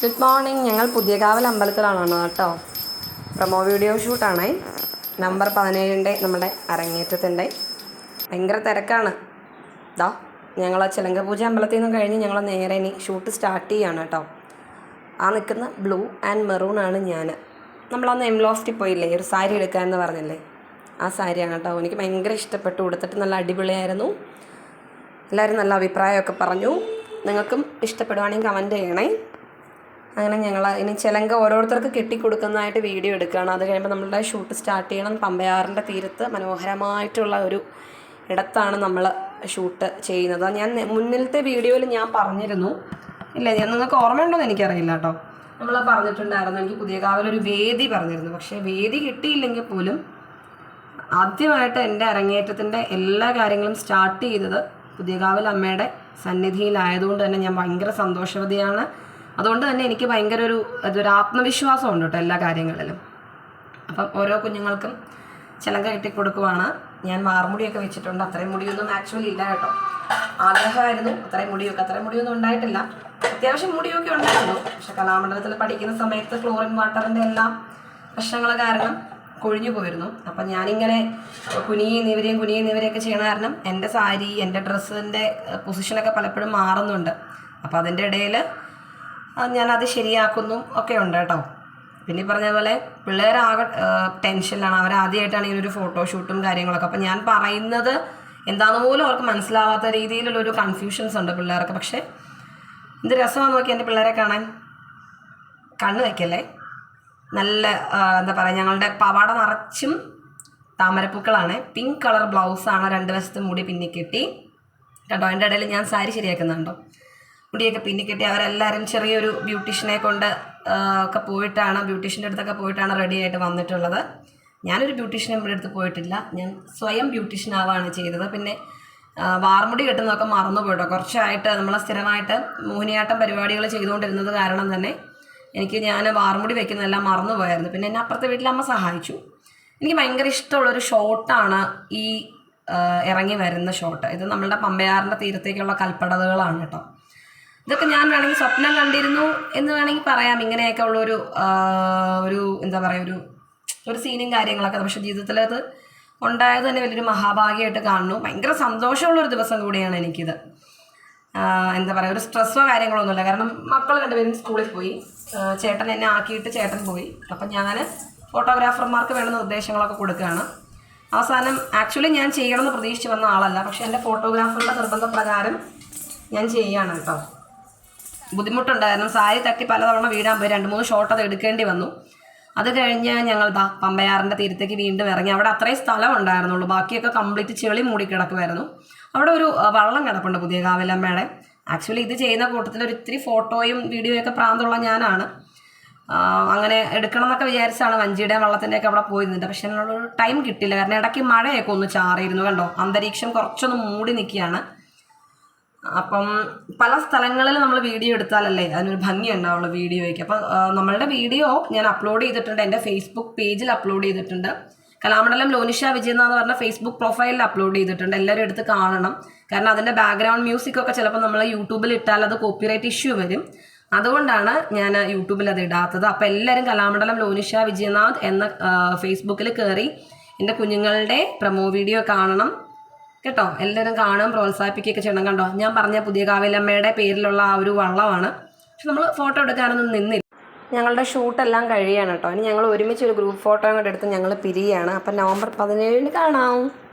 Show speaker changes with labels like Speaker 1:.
Speaker 1: Good morning ഞങ്ങൾ പുതിയകാവൽ അമ്പലത്തിലാണ് കേട്ടോ? പ്രൊമോ വീഡിയോ ഷൂട്ടാണേ. നമ്പർ പതിനേഴിന്റെ നമ്മുടെ അരങ്ങേറ്റത്തിന്റെ. ഭയങ്കര തിരക്കാണ്. ദാ ഞങ്ങൾ ചിലങ്ക പൂജ അമ്പലത്തിൽ നിന്ന് കഴിഞ്ഞ് ഞങ്ങൾ നേരെ ഇനി ഷൂട്ട് സ്റ്റാർട്ട് ചെയ്യാണ് കേട്ടോ. ആ നിൽക്കുന്ന ബ്ലൂ ആൻഡ് മെറൂൺ ആണ് ഞാൻ. നമ്മളന്ന് എംലോഫ്റ്റിൽ പോയില്ലേ? ഒരു സാരി എടുക്കാമെന്ന് പറഞ്ഞില്ലേ? ആ സാരിയാണ് കേട്ടോ. എനിക്ക് ഭയങ്കര ഇഷ്ടപ്പെട്ടു. കൊടുത്തിട്ട് നല്ല അടിപൊളിയായിരുന്നു. എല്ലാവരും നല്ല അഭിപ്രായമൊക്കെ പറഞ്ഞു. നിങ്ങൾക്കും ഇഷ്ടപ്പെടുവാണെങ്കിൽ കമന്റ് ചെയ്യണേ. അങ്ങനെ ഞങ്ങൾ ഇനി ചിലങ്ക ഓരോരുത്തർക്ക് കെട്ടിക്കൊടുക്കുന്നതായിട്ട് വീഡിയോ എടുക്കുകയാണ്. അത് കഴിയുമ്പോൾ നമ്മളുടെ ഷൂട്ട് സ്റ്റാർട്ട് ചെയ്യണം. പമ്പയാറിന്റെ തീരത്ത് മനോഹരമായിട്ടുള്ള ഒരു ഇടത്താണ് നമ്മൾ ഷൂട്ട് ചെയ്യുന്നത്. ഞാൻ മുന്നിലത്തെ വീഡിയോയിൽ ഞാൻ പറഞ്ഞിരുന്നു. ഇല്ല ഞാൻ നിങ്ങൾക്ക് ഓർമ്മയുണ്ടോയെന്ന് എനിക്കറിയില്ല കേട്ടോ. നമ്മൾ പറഞ്ഞിട്ടുണ്ടായിരുന്നു. എനിക്ക് പുതിയ കാവലൊരു വേദി പറഞ്ഞിരുന്നു. പക്ഷേ വേദി കിട്ടിയില്ലെങ്കിൽ പോലും ആദ്യമായിട്ട് എന്റെ അരങ്ങേറ്റത്തിന്റെ എല്ലാ കാര്യങ്ങളും സ്റ്റാർട്ട് ചെയ്തത് പുതിയകാവൽ അമ്മയുടെ സന്നിധിയിലായതുകൊണ്ട് തന്നെ ഞാൻ ഭയങ്കര സന്തോഷവതിയാണ്. അതുകൊണ്ട് തന്നെ എനിക്ക് ഭയങ്കര ഒരു അതൊരു ആത്മവിശ്വാസം ഉണ്ട് കേട്ടോ എല്ലാ കാര്യങ്ങളിലും. അപ്പം ഓരോ കുഞ്ഞുങ്ങൾക്കും ചിലങ്ക കെട്ടിക്കൊടുക്കുവാണ് ഞാൻ വാർമുടിയൊക്കെ വെച്ചിട്ടുണ്ട്. അത്രയും മുടിയൊന്നും ആക്ച്വലി ഇല്ല കേട്ടോ. ആഗ്രഹമായിരുന്നു. അത്രയും മുടിയൊക്കെ അത്രയും മുടിയൊന്നും ഉണ്ടായിട്ടില്ല. അത്യാവശ്യം മുടിയൊക്കെ ഉണ്ടായിരുന്നു. പക്ഷെ കലാമണ്ഡലത്തിൽ പഠിക്കുന്ന സമയത്ത് ക്ലോറിൻ വാട്ടറിന്റെ എല്ലാം പ്രശ്നങ്ങൾ കാരണം കൊഴിഞ്ഞു പോയിരുന്നു. അപ്പം ഞാനിങ്ങനെ കുനിയും നിവരെയും കുനിയും നിവരെയൊക്കെ ചെയ്യണ കാരണം എന്റെ സാരി എന്റെ ഡ്രസ്സിന്റെ പൊസിഷനൊക്കെ പലപ്പോഴും മാറുന്നുണ്ട്. അപ്പോൾ അതിന്റെ ഇടയിൽ ഞാനത് ശരിയാക്കുന്നു. ഒക്കെ ഉണ്ട് കേട്ടോ. പിന്നെ ഈ പറഞ്ഞ പോലെ പിള്ളേരാകെ ടെൻഷനിലാണ്. അവർ ആദ്യമായിട്ടാണ് ഇങ്ങനെ ഒരു ഫോട്ടോഷൂട്ടും കാര്യങ്ങളൊക്കെ. അപ്പം ഞാൻ പറയുന്നത് എന്താണെന്ന് പോലും അവർക്ക് മനസ്സിലാവാത്ത രീതിയിലുള്ളൊരു കൺഫ്യൂഷൻസ് ഉണ്ട് പിള്ളേർക്ക്. പക്ഷേ എന്ത് രസമാണെന്ന് നോക്കി എന്റെ പിള്ളേരെ കാണാൻ. കണ്ണ് വയ്ക്കല്ലേ നല്ല എന്താ പറയുക ഞങ്ങളുടെ പവാട നിറച്ചും താമരപ്പൂക്കളാണ്. പിങ്ക് കളർ ബ്ലൗസാണ് രണ്ട് വശത്ത് മുടി പിന്നി കെട്ടി. കേട്ടോ അതിന്റെ ഇടയിൽ ഞാൻ സാരി ശരിയാക്കുന്നുണ്ടോ? മുടിയൊക്കെ പിന്നെ കെട്ടി. അവരെല്ലാവരും ചെറിയൊരു ബ്യൂട്ടീഷ്യനെ കൊണ്ട് ഒക്കെ പോയിട്ടാണ് ബ്യൂട്ടീഷ്യന്റെ അടുത്തൊക്കെ പോയിട്ടാണ് റെഡി ആയിട്ട് വന്നിട്ടുള്ളത്. ഞാനൊരു ബ്യൂട്ടീഷ്യനെ ഇവിടെ അടുത്ത് പോയിട്ടില്ല. ഞാൻ സ്വയം ബ്യൂട്ടീഷ്യൻ ആവാണ് ചെയ്തത്. പിന്നെ വാർമുടി കെട്ടുന്നതൊക്കെ മറന്നു പോയിട്ടോ. കുറച്ചായിട്ട് നമ്മൾ സ്ഥിരമായിട്ട് മോഹിനിയാട്ടം പരിപാടികൾ ചെയ്തുകൊണ്ടിരുന്നത് കാരണം തന്നെ എനിക്ക് ഞാൻ വാർമുടി വെക്കുന്നതെല്ലാം മറന്നു പോയായിരുന്നു. പിന്നെ എന്നെ അപ്പുറത്തെ വീട്ടിൽ അമ്മ സഹായിച്ചു. എനിക്ക് ഭയങ്കര ഇഷ്ടമുള്ളൊരു ഷോട്ടാണ് ഈ ഇറങ്ങി വരുന്ന ഷോട്ട്. ഇത് നമ്മളുടെ പമ്പയാറിന്റെ തീരത്തേക്കുള്ള കൽപ്പടതകളാണ് കേട്ടോ. ഇതൊക്കെ ഞാൻ വേണമെങ്കിൽ സ്വപ്നം കണ്ടിരുന്നു എന്ന് വേണമെങ്കിൽ പറയാം. ഇങ്ങനെയൊക്കെ ഉള്ള ഒരു ഒരു എന്താ പറയുക ഒരു ഒരു സീനും കാര്യങ്ങളൊക്കെ പക്ഷെ ജീവിതത്തിൽ അത് ഉണ്ടായത് തന്നെ വലിയൊരു മഹാഭാഗ്യമായിട്ട് കാണുന്നു. ഭയങ്കര സന്തോഷമുള്ളൊരു ദിവസം കൂടിയാണ് എനിക്കിത്. എന്താ പറയുക ഒരു സ്ട്രെസ്സോ കാര്യങ്ങളൊന്നുമില്ല. കാരണം മക്കൾ രണ്ടുപേരും സ്കൂളിൽ പോയി. ചേട്ടൻ എന്നെ ആക്കിയിട്ട് ചേട്ടൻ പോയി. അപ്പം ഞാൻ ഫോട്ടോഗ്രാഫർമാർക്ക് വേണ്ട നിർദ്ദേശങ്ങളൊക്കെ കൊടുക്കുകയാണ്. അവസാനം ആക്ച്വലി ഞാൻ ചെയ്യണമെന്ന് പ്രതീക്ഷിച്ച് വന്ന ആളല്ല. പക്ഷേ എന്റെ ഫോട്ടോഗ്രാഫറുടെ നിർബന്ധപ്രകാരം ഞാൻ ചെയ്യുകയാണ് കേട്ടോ. ബുദ്ധിമുട്ടുണ്ടായിരുന്നു. സാരി തട്ടി പലതവണ വീഴാൻ പോയി. രണ്ട് മൂന്ന് ഷോട്ട് അത് എടുക്കേണ്ടി വന്നു. അത് കഴിഞ്ഞ് ഞങ്ങൾ ദാ പമ്പയാറിന്റെ തീരത്തേക്ക് വീണ്ടും ഇറങ്ങി. അവിടെ അത്രയും സ്ഥലം ഉണ്ടായിരുന്നുള്ളൂ. ബാക്കിയൊക്കെ കംപ്ലീറ്റ് ചെളി മൂടി കിടക്കുമായിരുന്നു അവിടെ ഒരു വള്ളം കിടപ്പുണ്ട് പുതിയ കാവിലമ്മയുടെ. ആക്ച്വലി ഇത് ചെയ്യുന്ന കൂട്ടത്തിൽ ഒരു ഇത്തിരി ഫോട്ടോയും വീഡിയോയും ഒക്കെ പ്രാന്തുള്ള ഞാനാണ്. അങ്ങനെ എടുക്കണം എന്നൊക്കെ വിചാരിച്ചാണ് വഞ്ചിയുടെ വള്ളത്തിന്റെയൊക്കെ അവിടെ പോയി നിന്നിട്ട് പക്ഷെ അതിനുള്ളൊരു ടൈം കിട്ടില്ല കാരണം ഇടയ്ക്ക് മഴയൊക്കെ ഒന്ന് ചാറിയിരുന്നു കണ്ടോ? അന്തരീക്ഷം കുറച്ചൊന്ന് മൂടി നിൽക്കുകയാണ്. അപ്പം പല സ്ഥലങ്ങളിൽ നമ്മൾ വീഡിയോ എടുത്താലല്ലേ അതിനൊരു ഭംഗി ഉണ്ടാവുള്ളൂ വീഡിയോയ്ക്ക്. അപ്പം നമ്മളുടെ വീഡിയോ ഞാൻ അപ്ലോഡ് ചെയ്തിട്ടുണ്ട്. എന്റെ ഫേസ്ബുക്ക് പേജിൽ അപ്ലോഡ് ചെയ്തിട്ടുണ്ട്. കലാമണ്ഡലം ലോനിഷ വിജയ എന്ന് പറഞ്ഞ ഫേസ്ബുക്ക് പ്രൊഫൈലിൽ അപ്ലോഡ് ചെയ്തിട്ടുണ്ട്. എല്ലാവരും എടുത്ത് കാണണം. കാരണം അതിന്റെ ബാക്ക്ഗ്രൗണ്ട് മ്യൂസിക് ഒക്കെ ചിലപ്പോൾ നമ്മൾ യൂട്യൂബിൽ ഇട്ടാൽ അത് കോപ്പിറൈറ്റ് ഇഷ്യൂ വരും. അതുകൊണ്ടാണ് ഞാൻ യൂട്യൂബിൽ അത് ഇടാത്തത്. അപ്പോൾ എല്ലാവരും കലാമണ്ഡലം ലോനിഷ വിജയനാഥ് എന്ന ഫേസ്ബുക്കിൽ കയറി എന്റെ കുഞ്ഞുങ്ങളുടെ പ്രൊമോ വീഡിയോ കാണണം. കേട്ടോ? എല്ലാവരും കാണാൻ പ്രോത്സാഹിപ്പിക്കുകയൊക്കെ ചെയ്യണം. കണ്ടോ? ഞാൻ പറഞ്ഞ പുതിയ കാവിലമ്മയുടെ പേരിലുള്ള ആ ഒരു വള്ളമാണ്. പക്ഷെ നമ്മൾ ഫോട്ടോ എടുക്കാനൊന്നും നിന്നില്ല. ഞങ്ങളുടെ ഷൂട്ടെല്ലാം കഴിയാണ് കേട്ടോ. ഇനി ഞങ്ങൾ ഒരുമിച്ച് ഒരു ഗ്രൂപ്പ് ഫോട്ടോ അങ്ങോട്ട് എടുത്ത് ഞങ്ങൾ പിരിയാണ്. അപ്പം നവംബർ പതിനേഴിന് കാണാം.